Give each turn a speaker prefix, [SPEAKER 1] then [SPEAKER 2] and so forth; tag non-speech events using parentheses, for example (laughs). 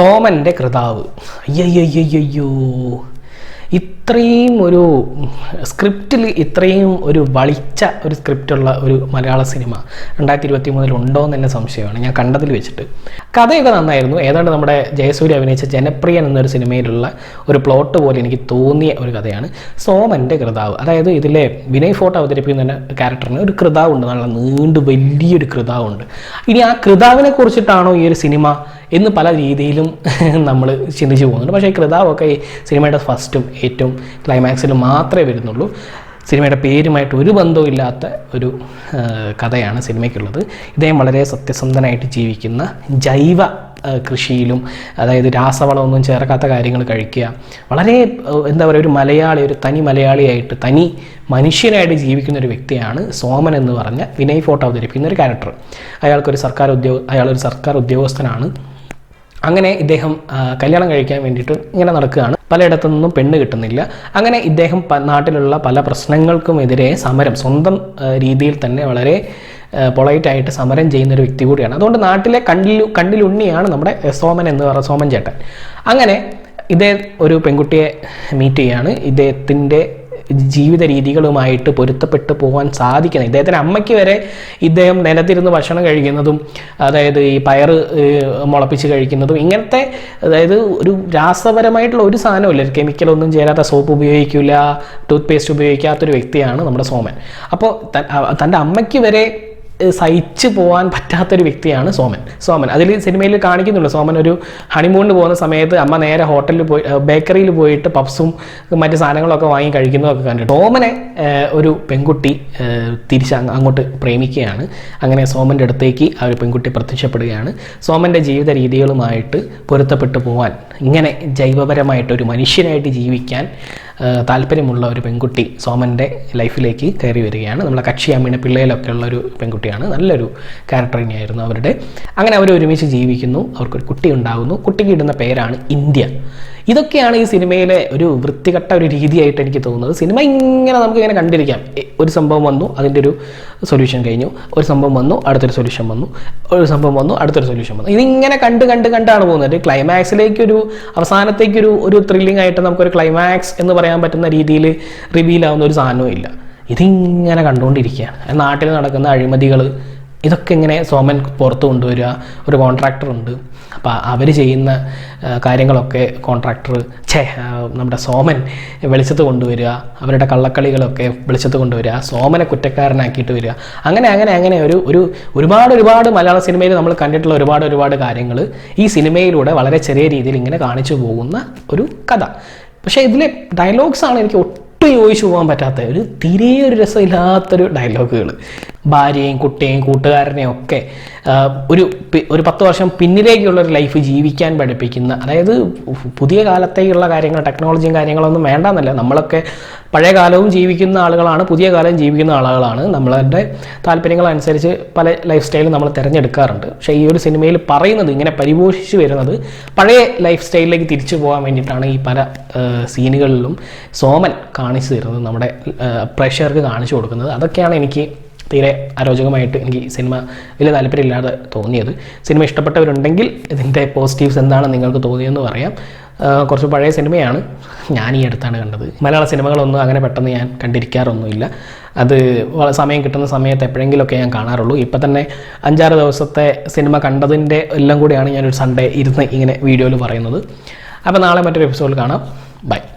[SPEAKER 1] സോമന്റെ കൃതാവ്. അയ്യയ്യയ്യോ ഇത്രയും ഒരു സ്ക്രിപ്റ്റിൽ ഇത്രയും ഒരു വളിച്ച ഒരു സ്ക്രിപ്റ്റുള്ള ഒരു മലയാള സിനിമ രണ്ടായിരത്തി ഇരുപത്തി മൂന്നിൽ ഉണ്ടോ എന്ന് തന്നെ സംശയമാണ്. ഞാൻ കണ്ടതിൽ വെച്ചിട്ട്. കഥയൊക്കെ നന്നായിരുന്നു. ഏതാണ്ട് നമ്മുടെ ജയസൂര്യ അഭിനയിച്ച ജനപ്രിയൻ എന്നൊരു സിനിമയിലുള്ള ഒരു പ്ലോട്ട് പോലെ എനിക്ക് തോന്നിയ ഒരു കഥയാണ് സോമന്റെ കൃതാവ്. അതായത് ഇതിലെ വിനയ് ഫോട്ടോ അവതരിപ്പിക്കുന്ന ക്യാരക്ടറിന് ഒരു കൃതാവുണ്ട്. നല്ല നീണ്ട് വലിയൊരു കൃതാവുണ്ട്. ഇനി ആ കൃതാവിനെ കുറിച്ചിട്ടാണോ ഈ ഒരു സിനിമ എന്ന് പല രീതിയിലും (laughs) നമ്മൾ ചിന്തിച്ചു പോകുന്നുണ്ട്. പക്ഷേ കൃതാവൊക്കെ ഈ സിനിമയുടെ ഫസ്റ്റും ഏറ്റവും ക്ലൈമാക്സിൽ മാത്രമേ വരുന്നുള്ളൂ. സിനിമയുടെ പേരുമായിട്ട് ഒരു ബന്ധവും ഇല്ലാത്ത ഒരു കഥയാണ് സിനിമയ്ക്കുള്ളത്. ഇദ്ദേഹം വളരെ സത്യസന്ധനായിട്ട് ജീവിക്കുന്ന ജൈവ കൃഷിയിലും അതായത് രാസവളമൊന്നും ചേർക്കാത്ത കാര്യങ്ങൾ കഴിക്കുക വളരെ എന്താ പറയുക ഒരു മലയാളി ഒരു തനി മലയാളിയായിട്ട് തനി മനുഷ്യനായിട്ട് ജീവിക്കുന്ന ഒരു വ്യക്തിയാണ് സോമൻ എന്ന് പറഞ്ഞ വിനയ് ഫോട്ടോ അവതരിപ്പിക്കുന്ന ഒരു ക്യാരക്ടർ അയാൾക്കൊരു സർക്കാർ ഉദ്യോഗ അയാളൊരു സർക്കാർ ഉദ്യോഗസ്ഥനാണ്. അങ്ങനെ ഇദ്ദേഹം കല്യാണം കഴിക്കാൻ വേണ്ടിയിട്ട് ഇങ്ങനെ നടക്കുകയാണ്. പലയിടത്തു നിന്നും പെണ്ണ് കിട്ടുന്നില്ല. അങ്ങനെ ഇദ്ദേഹം നാട്ടിലുള്ള പല പ്രശ്നങ്ങൾക്കുമെതിരെ സമരം സ്വന്തം രീതിയിൽ തന്നെ വളരെ പൊളൈറ്റായിട്ട് സമരം ചെയ്യുന്ന ഒരു വ്യക്തി കൂടിയാണ്. അതുകൊണ്ട് നാട്ടിലെ കണ്ണിൽ കണ്ണിലുണ്ണിയാണ് നമ്മുടെ സോമൻ എന്ന് പറയുന്ന സോമൻ ചേട്ടൻ. അങ്ങനെ ഇദ്ദേഹം ഒരു പെൺകുട്ടിയെ മീറ്റ് ചെയ്യാണ്. ഇദ്ദേഹത്തിന്റെ ജീവിത രീതികളുമായിട്ട് പൊരുത്തപ്പെട്ട് പോകാൻ സാധിക്കുന്നത്. ഇദ്ദേഹത്തിന്റെ അമ്മയ്ക്ക് വരെ ഇദ്ദേഹം നിലത്തിരുന്ന് ഭക്ഷണം കഴിക്കുന്നതും അതായത് ഈ ഏഹ്, മുളപ്പിച്ച് കഴിക്കുന്നതും ഇങ്ങനത്തെ അതായത് ഒരു രാസപരമായിട്ടുള്ള ഒരു സാധനമില്ല ഒരു കെമിക്കലൊന്നും ചേരാത്ത സോപ്പ് ഉപയോഗിക്കില്ല ടൂത്ത് പേസ്റ്റ് ഉപയോഗിക്കാത്തൊരു വ്യക്തിയാണ് നമ്മുടെ സോമൻ. അപ്പോൾ തന്റെ അമ്മയ്ക്ക് വരെ സഹിച്ചു പോകാൻ പറ്റാത്തൊരു വ്യക്തിയാണ് സോമൻ. സോമൻ. അതിൽ സിനിമയിൽ കാണിക്കുന്നുണ്ട്. സോമൻ ഒരു ഹണിമൂണിന് പോകുന്ന സമയത്ത് അമ്മ നേരെ ഹോട്ടലിൽ പോയി ബേക്കറിയിൽ പോയിട്ട് പപ്സും മറ്റ് സാധനങ്ങളൊക്കെ വാങ്ങി കഴിക്കുന്നതൊക്കെ കണ്ടിട്ട് സോമനെ ഒരു പെൺകുട്ടി തിരിച്ച് അങ്ങോട്ട് പ്രേമിക്കുകയാണ്. അങ്ങനെ സോമന്റെ അടുത്തേക്ക് ആ ഒരു പെൺകുട്ടി പ്രത്യക്ഷപ്പെടുകയാണ്. സോമന്റെ ജീവിത രീതികളുമായിട്ട് പൊരുത്തപ്പെട്ടു പോകാൻ ഇങ്ങനെ ജൈവപരമായിട്ട് ഒരു മനുഷ്യനായിട്ട് ജീവിക്കാൻ താല്പര്യമുള്ള ഒരു പെൺകുട്ടി സോമന്റെ ലൈഫിലേക്ക് കയറി വരികയാണ്. നമ്മളെ കക്ഷി അമ്മീണ പിള്ളയിലൊക്കെ ഉള്ള ഒരു പെൺകുട്ടിയാണ്. നല്ലൊരു ക്യാരക്ടർ തന്നെയായിരുന്നു അവരുടെ. അങ്ങനെ അവർ ഒരുമിച്ച് ജീവിക്കുന്നു. അവർക്കൊരു കുട്ടി ഉണ്ടാകുന്നു കുട്ടിക്ക് ഇടുന്ന പേരാണ് ഇന്ത്യ. ഇതൊക്കെയാണ് ഈ സിനിമയിലെ ഒരു വൃത്തികെട്ട ഒരു രീതിയായിട്ട് എനിക്ക് തോന്നുന്നത്. സിനിമ ഇങ്ങനെ നമുക്ക് ഇങ്ങനെ കണ്ടിരിക്കാം ഒരു സംഭവം വന്നു അതിന്റെ ഒരു സൊല്യൂഷൻ കഴിഞ്ഞു. ഒരു സംഭവം വന്നു അടുത്തൊരു സൊല്യൂഷൻ വന്നു. ഒരു സംഭവം വന്നു അടുത്തൊരു സൊല്യൂഷൻ വന്നു. ഇതിങ്ങനെ കണ്ട് കണ്ട് കണ്ടാണ് പോകുന്നത്. ക്ലൈമാക്സിലേക്കൊരു അവസാനത്തേക്കൊരു ഒരു ത്രില്ലിംഗ് ആയിട്ട് നമുക്കൊരു ക്ലൈമാക്സ് എന്ന് പറയാൻ പറ്റുന്ന രീതിയിൽ റിവീൽ ആവുന്ന ഒരു സാധനവും ഇല്ല. ഇതിങ്ങനെ കണ്ടുകൊണ്ടിരിക്കുകയാണ്. നാട്ടിൽ നടക്കുന്ന അഴിമതികൾ ഇതൊക്കെ ഇങ്ങനെ സോമൻ പുറത്ത് കൊണ്ടുവരിക ഒരു കോൺട്രാക്ടർ ഉണ്ട്. അപ്പോൾ അവർ ചെയ്യുന്ന കാര്യങ്ങളൊക്കെ കോൺട്രാക്ടർ ഛേ നമ്മുടെ സോമൻ വെളിച്ചത്ത് കൊണ്ടുവരിക അവരുടെ കള്ളക്കളികളൊക്കെ വെളിച്ചത്ത് കൊണ്ടുവരിക സോമനെ കുറ്റക്കാരനാക്കിയിട്ട് വരിക. അങ്ങനെ അങ്ങനെ അങ്ങനെ ഒരു ഒരു ഒരുപാട് ഒരുപാട് മലയാള സിനിമയിൽ നമ്മൾ കണ്ടിട്ടുള്ള ഒരുപാട് ഒരുപാട് കാര്യങ്ങൾ ഈ സിനിമയിലൂടെ വളരെ ചെറിയ രീതിയിൽ ഇങ്ങനെ കാണിച്ചു പോകുന്ന ഒരു കഥ. പക്ഷേ ഇതിലെ ഡയലോഗ്സ് ആണ് എനിക്ക് ഒട്ടും യോജിച്ചു പോകാൻ പറ്റാത്ത ഒരു തീരെ ഒരു രസമില്ലാത്തൊരു ഡയലോഗുകൾ ഭാര്യയും കുട്ടിയെയും കൂട്ടുകാരനെയും ഒക്കെ ഒരു ഒരു പത്ത് വർഷം പിന്നിലേക്കുള്ള ഒരു ലൈഫ് ജീവിക്കാൻ പഠിപ്പിക്കുന്ന അതായത് പുതിയ കാലത്തേക്കുള്ള കാര്യങ്ങൾ ടെക്നോളജിയും കാര്യങ്ങളൊന്നും വേണ്ടെന്നല്ല. നമ്മളൊക്കെ പഴയ കാലവും ജീവിക്കുന്ന ആളുകളാണ് പുതിയ കാലവും ജീവിക്കുന്ന ആളുകളാണ്. നമ്മളുടെ താല്പര്യങ്ങളനുസരിച്ച് പല ലൈഫ് സ്റ്റൈലും നമ്മൾ തിരഞ്ഞെടുക്കാറുണ്ട്. പക്ഷേ ഈ ഒരു സിനിമയിൽ പറയുന്നത് ഇങ്ങനെ പരിപോഷിച്ച് വരുന്നത് പഴയ ലൈഫ് സ്റ്റൈലിലേക്ക് തിരിച്ചു പോകാൻ വേണ്ടിയിട്ടാണ് ഈ പല സീനുകളിലും സോമൻ കാണിച്ചു തരുന്നത് നമ്മുടെ പ്രേക്ഷകർക്ക് കാണിച്ചു കൊടുക്കുന്നത്. അതൊക്കെയാണ് എനിക്ക് തീരെ അരോചകമായിട്ട് എനിക്ക് സിനിമ വലിയ താല്പര്യമില്ലാതെ തോന്നിയത്. സിനിമ ഇഷ്ടപ്പെട്ടവരുണ്ടെങ്കിൽ ഇതിന്റെ പോസിറ്റീവ്സ് എന്താണ് നിങ്ങൾക്ക് തോന്നിയതെന്ന് പറയാം. കുറച്ച് പഴയ സിനിമയാണ് ഞാൻ ഈ അടുത്താണ് കണ്ടത്. മലയാള സിനിമകളൊന്നും അങ്ങനെ പെട്ടെന്ന് ഞാൻ കണ്ടിരിക്കാറൊന്നുമില്ല. അത് സമയം കിട്ടുന്ന സമയത്ത് എപ്പോഴെങ്കിലുമൊക്കെ ഞാൻ കാണാറുള്ളൂ. ഇപ്പം തന്നെ അഞ്ചാറ് ദിവസത്തെ സിനിമ കണ്ടതിന്റെ എല്ലാം കൂടിയാണ് ഞാനൊരു സൺഡേ ഇരുന്ന് ഇങ്ങനെ വീഡിയോയിൽ പറയുന്നത്. അപ്പോൾ നാളെ മറ്റൊരു എപ്പിസോഡിൽ കാണാം. ബൈ